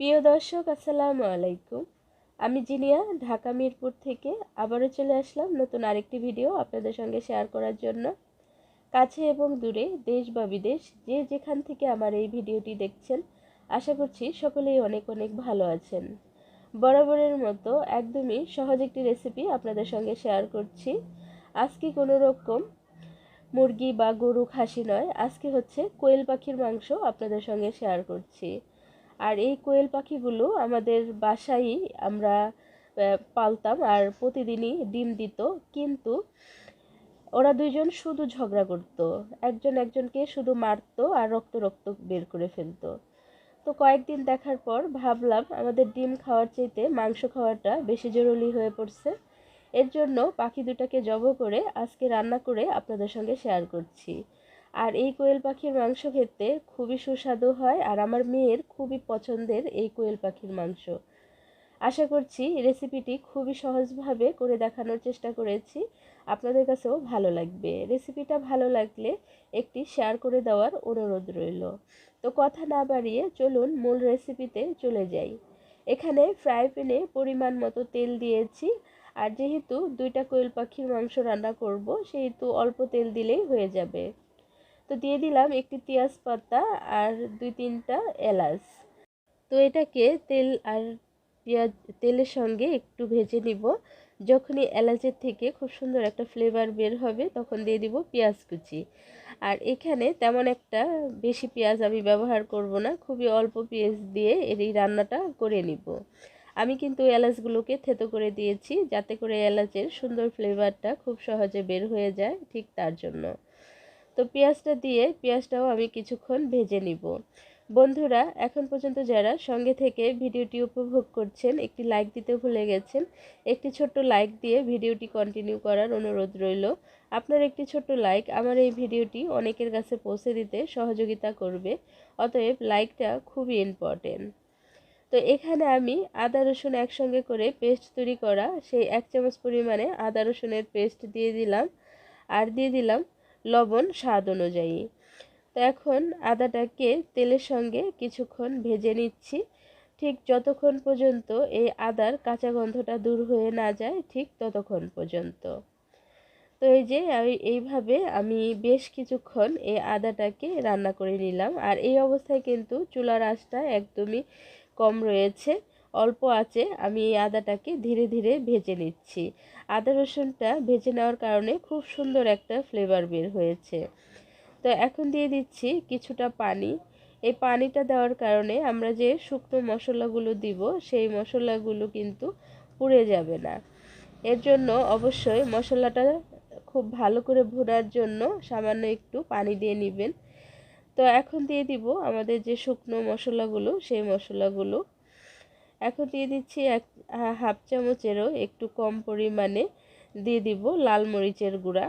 প্রিয় দর্শক, আসসালামু আলাইকুম। আমি জিনিয়া, ঢাকা মিরপুর থেকে আবারও চলে আসলাম নতুন আরেকটি ভিডিও আপনাদের সঙ্গে শেয়ার করার জন্য। কাছে এবং দূরে, দেশ বা বিদেশ, যে যেখান থেকে আমার এই ভিডিওটি দেখছেন, আশা করছি সকলেই অনেক অনেক ভালো আছেন। বরাবরের মতো একদমই সহজ একটি রেসিপি আপনাদের সঙ্গে শেয়ার করছি। আজকে কোনো রকম মুরগি বা গরু খাসি নয়, আজকে হচ্ছে কোয়েল পাখির মাংস আপনাদের সঙ্গে শেয়ার করছি। আর এই কোয়েল পাখিগুলো আমাদের বাসায়ই আমরা পালতাম আর প্রতিদিনই ডিম দিত। কিন্তু ওরা দুইজন শুধু ঝগড়া করত। একজন একজনকে শুধু মারতো আর রক্ত রক্ত বের করে ফেলতো। তো কয়েকদিন দেখার পর ভাবলাম আমাদের ডিম খাওয়ার চাইতে মাংস খাওয়াটা বেশি জরুরি হয়ে পড়ছে। এর জন্য পাখি দুটাকে জব করে আজকে রান্না করে আপনাদের সঙ্গে শেয়ার করছি। আর এই কোয়েল পাখির মাংস খেতে খুবই সুস্বাদু হয় আর আমার মেয়ের খুবই পছন্দের এই কোয়েল পাখির মাংস। আশা করছি রেসিপিটি খুবই সহজভাবে করে দেখানোর চেষ্টা করেছি। আপনাদের কাছেও ভালো লাগবে। রেসিপিটা ভালো লাগলে একটি শেয়ার করে দেওয়ার অনুরোধ রইল। তো কথা না বাড়িয়ে চলুন মূল রেসিপিতে চলে যাই। এখানে ফ্রাই প্যানে পরিমাণ মতো তেল দিয়েছি আর যেহেতু দুইটা কোয়েল পাখির মাংস রান্না করব, সেহেতু অল্প তেল দিলেই হয়ে যাবে। তো দিয়ে দিলাম একটি পাতা আর দুই তিনটা এলাচ। তো এটাকে তেল আর পেঁয়াজ, তেলের সঙ্গে একটু ভেজে নিব। যখনই এলাচের থেকে খুব সুন্দর একটা ফ্লেভার বের হবে, তখন দিয়ে দিব পেঁয়াজ কুচি। আর এখানে তেমন একটা বেশি পেঁয়াজ আমি ব্যবহার করব না, খুবই অল্প পেঁয়াজ দিয়ে এই রান্নাটা করে নিব। আমি কিন্তু এলাচগুলোকে থেতো করে দিয়েছি, যাতে করে এলাচের সুন্দর ফ্লেভারটা খুব সহজে বের হয়ে যায় ঠিক তার জন্য। তো পেঁয়াজটা দিয়ে পেঁয়াজটাও আমি কিছুক্ষণ ভেজে নিব। বন্ধুরা, এখন পর্যন্ত যারা সঙ্গে থেকে ভিডিওটি উপভোগ করছেন, একটি লাইক দিতে ভুলে গেছেন, একটি ছোট্ট লাইক দিয়ে ভিডিওটি কন্টিনিউ করার অনুরোধ রইল। আপনার একটি ছোট্ট লাইক আমার এই ভিডিওটি অনেকের কাছে পৌঁছে দিতে সহযোগিতা করবে, অতএব লাইকটা খুবই ইম্পর্টেন্ট তো এখানে আমি আদা, রসুন একসঙ্গে করে পেস্ট তৈরি করা, সেই এক চামচ পরিমাণে আদা, রসুনের পেস্ট দিয়ে দিলাম। আর দিয়ে দিলাম লবণ স্বাদ অনুযায়ী। তো এখন আদাটাকে তেলের সঙ্গে কিছুক্ষণ ভেজে নিচ্ছি। ঠিক যতক্ষণ পর্যন্ত এই আদার কাঁচা গন্ধটা দূর হয়ে না যায়, ঠিক ততক্ষণ পর্যন্ত। তো এই যে এইভাবে আমি বেশ কিছুক্ষণ এই আদাটাকে রান্না করে নিলাম। আর এই অবস্থায় কিন্তু চুলার আঁচটা একদমই কম রয়েছে। অল্প আছে, আমি এই আদাটাকে ধীরে ধীরে ভেজে নিচ্ছি। আদা রসুনটা ভেজে নেওয়ার কারণে খুব সুন্দর একটা ফ্লেভার বের হয়েছে। তো এখন দিয়ে দিচ্ছি কিছুটা পানি। এই পানিটা দেওয়ার কারণে আমরা যে শুকনো মশলাগুলো দিব, সেই মশলাগুলো কিন্তু পুড়ে যাবে না। এর জন্য অবশ্যই মশলাটা খুব ভালো করে ভুনার জন্য সামান্য একটু পানি দিয়ে নেবেন। তো এখন দিয়ে দিব আমাদের যে শুকনো মশলাগুলো, সেই মশলাগুলো। এখন দিয়ে দিচ্ছি এক হাফ চামচেরও একটু কম পরিমাণে দিয়ে দিব লাল মরিচের গুঁড়া।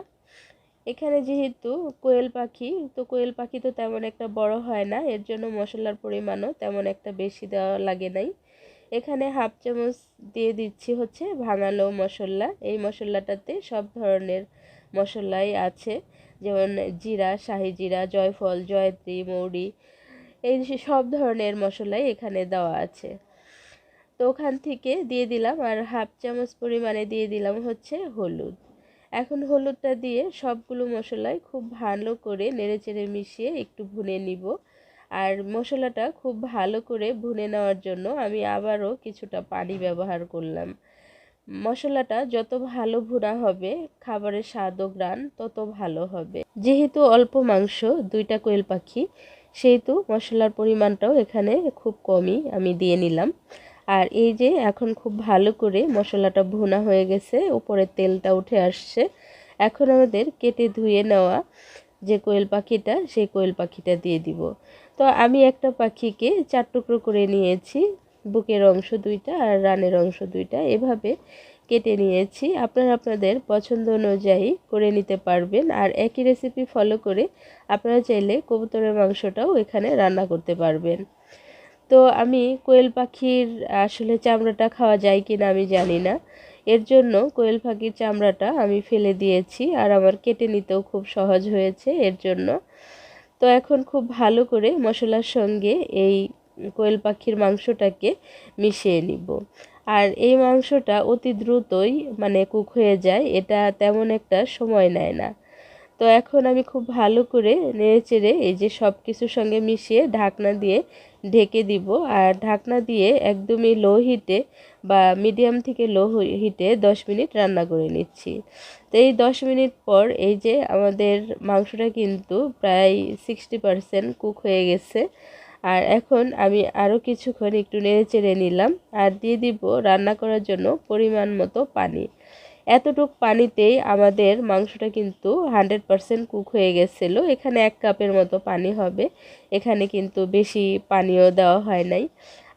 এখানে যেহেতু কোয়েল পাখি, তো কোয়েল পাখি তো তেমন একটা বড় হয় না, এর জন্য মশলার পরিমাণও তেমন একটা বেশি দেওয়া লাগে নাই। এখানে হাফ চামচ দিয়ে দিচ্ছি হচ্ছে ভাঙালো মশলা, এই মশলাটাতে সব ধরনের মশলাই আছে, যেমন জিরা, শাহি জিরা, জয়ফল, জয়ত্রী, মৌরি, এই সব ধরনের মশলাই এখানে দেওয়া আছে। তো ওখান থেকে দিয়ে দিলাম আর হাফ চামচ পরিমাণে দিয়ে দিলাম হচ্ছে হলুদ। এখন হলুদটা দিয়ে সবগুলো মশলাই খুব ভালো করে নেড়েচেড়ে মিশিয়ে একটু ভুনে নিব। আর মশলাটা খুব ভালো করে ভুনে নেওয়ার জন্য আমি আবারও কিছুটা পানি ব্যবহার করলাম। মশলাটা যত ভালো ভুনা হবে, খাবারের স্বাদ ও গ্রান তত ভালো হবে। যেহেতু অল্প মাংস, দুইটা কোয়েল পাখি, সেহেতু মশলার পরিমাণটাও এখানে খুব কমই আমি দিয়ে নিলাম। আর এই যে এখন খুব ভালো করে মশলাটা ভুনা হয়ে গেছে, উপরে তেলটা উঠে আসছে। এখন আমাদের কেটে ধুয়ে নেওয়া যে কোয়েল পাখিটা, সেই কোয়েল পাখিটা দিয়ে দিব। তো আমি একটা পাখিকে চার টুকরো করে নিয়েছি, বুকের অংশ দুইটা আর রানের অংশ দুইটা। এভাবে কেটে নিয়েছি। আপনারা আপনাদের পছন্দ অনুযায়ী করে নিতে পারবেন। আর একই রেসিপি ফলো করে আপনারা চাইলে কবুতরের মাংসটাও এখানে রান্না করতে পারবেন। তো আমি কোয়েল পাখির আসলে চামড়াটা খাওয়া যায় কি না আমি জানি না। এর জন্য কোয়েল পাখির চামড়াটা আমি ফেলে দিয়েছি আর আমার কেটে নিতেও খুব সহজ হয়েছে এর জন্য। তো এখন খুব ভালো করে মশলার সঙ্গে এই কোয়েল পাখির মাংসটাকে মিশিয়ে নিব। আর এই মাংসটা অতি দ্রুতই মানে কুক হয়ে যায়, এটা তেমন একটা সময় নেয় না। তো এখন আমি খুব ভালো করে নেড়ে চেড়ে এই যে সব কিছুর সঙ্গে মিশিয়ে ঢাকনা দিয়ে ঢেকে দিব। আর ঢাকনা দিয়ে একদমই লো হিটে বা মিডিয়াম থেকে লো হিটে দশ মিনিট রান্না করে নিচ্ছি। তো এই দশ মিনিট পর এই যে আমাদের মাংসটা কিন্তু প্রায় সিক্সটি পারসেন্ট কুক হয়ে গেছে। আর এখন আমি আরও কিছুক্ষণ একটু নেড়ে চেড়ে নিলাম। আর দিয়ে দিব রান্না করার জন্য পরিমাণ মতো পানি। এতটুক পানিতেই আমাদের মাংসটা কিন্তু হান্ড্রেড পারসেন্ট কুক হয়ে গেছিল। এখানে এক কাপের মতো পানি হবে। এখানে কিন্তু বেশি পানিও দেওয়া হয় নাই।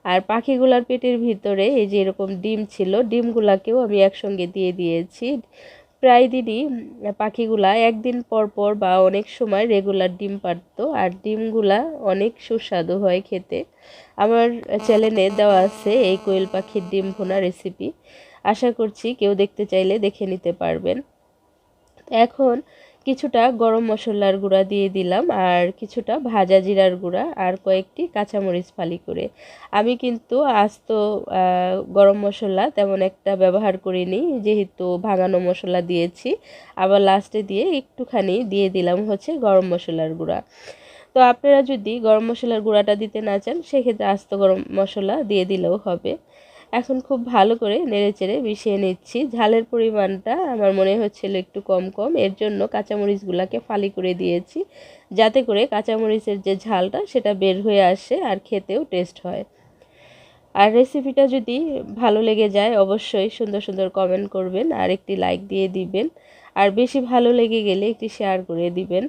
আর পাখিগুলার পেটের ভিতরে এই যে এরকম ডিম ছিল, ডিমগুলাকেও আমি একসঙ্গে দিয়ে দিয়েছি। প্রায় দিনই পাখিগুলা একদিন পর পর বা অনেক সময় রেগুলার ডিম পারতো আর ডিমগুলা অনেক সুস্বাদু হয় খেতে। আমার চ্যানেলে দেওয়া আছে এই কোয়েল পাখির ডিম ভোনা রেসিপি আশা করছি কেউ দেখতে চাইলে দেখে নিতে পারবেন। এখন কিছুটা গরম মশলার গুঁড়া দিয়ে দিলাম আর কিছুটা ভাজা জিরার গুঁড়া আর কয়েকটি কাঁচামরিচ ফালি করে। আমি কিন্তু আস্ত গরম মশলা তেমন একটা ব্যবহার করিনি, যেহেতু ভাঙানো মশলা দিয়েছি। আবার লাস্টে দিয়ে একটুখানি দিয়ে দিলাম হচ্ছে গরম মশলার গুঁড়া। তো আপনারা যদি গরম মশলার গুঁড়াটা দিতে না চান, সেক্ষেত্রে আস্ত গরম মশলা দিয়ে দিলেও হবে। এখন খুব ভালো করে নেড়ে চেড়ে মিশিয়ে নিচ্ছি। ঝালের পরিমাণটা আমার মনে হচ্ছিল একটু কম কম, এর জন্য কাঁচামরিচগুলোকে ফালি করে দিয়েছি যাতে করে কাঁচামরিচের যে ঝালটা সেটা বের হয়ে আসে আর খেতেও টেস্ট হয়। আর রেসিপিটা যদি ভালো লেগে যায় অবশ্যই সুন্দর সুন্দর কমেন্ট করবেন আর একটি লাইক দিয়ে দিবেন। আর বেশি ভালো লেগে গেলে একটি শেয়ার করে দিবেন।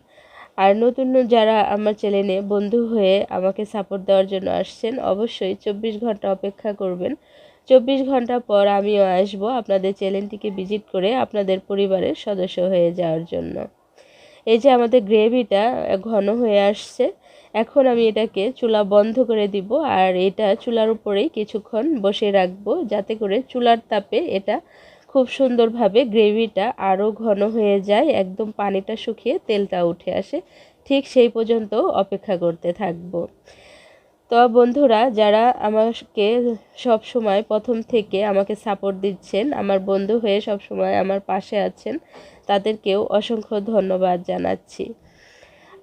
আর নতুন যারা আমার চ্যানেলে বন্ধু হয়ে আমাকে সাপোর্ট দেওয়ার জন্য আসছেন, অবশ্যই চব্বিশ ঘণ্টা অপেক্ষা করবেন। চব্বিশ ঘণ্টা পর আমিও আসব আপনাদের চ্যানেলটিকে ভিজিট করে আপনাদের পরিবারের সদস্য হয়ে যাওয়ার জন্য। এই যে আমাদের গ্রেভিটা ঘন হয়ে আসছে, এখন আমি এটাকে চুলা বন্ধ করে দিব আর এটা চুলার উপরেই কিছুক্ষণ বসে রাখব যাতে করে চুলার তাপে এটা খুব সুন্দরভাবে গ্রেভিটা আরও ঘন হয়ে যায়, একদম পানিটা শুকিয়ে তেলটা উঠে আসে। ঠিক সেই পর্যন্ত অপেক্ষা করতে থাকব। তো বন্ধুরা, যারা আমাকে সব সময় প্রথম থেকে আমাকে সাপোর্ট দিচ্ছেন, আমার বন্ধু হয়ে সব সময় আমার পাশে আছেন, তাদেরকেও অসংখ্য ধন্যবাদ জানাচ্ছি।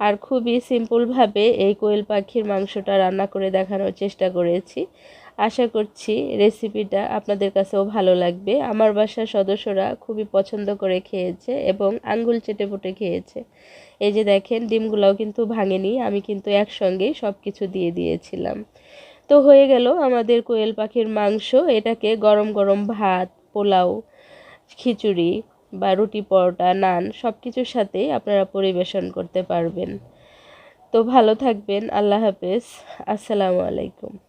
আর খুবই সিম্পলভাবে এই কোয়েল পাখির মাংসটা রান্না করে দেখানোর চেষ্টা করেছি। আশা করছি রেসিপিটা আপনাদের কাছেও ভালো লাগবে। আমার বাসার সদস্যরা খুবই পছন্দ করে খেয়েছে এবং আঙ্গুল চেটে পুটে খেয়েছে। এই যে দেখেন, ডিমগুলোও কিন্তু ভাঙেনি, আমি কিন্তু একসঙ্গেই সব কিছু দিয়ে দিয়েছিলাম। তো হয়ে গেল আমাদের কোয়েল পাখির মাংস, এটাকে গরম গরম ভাত, পোলাও, খিচুড়ি বা রুটি, পরোটা, নান সব কিছুর সাথেই আপনারা পরিবেশন করতে পারবেন। তো ভালো থাকবেন, আল্লাহ হাফেজ, আসসালামু আলাইকুম।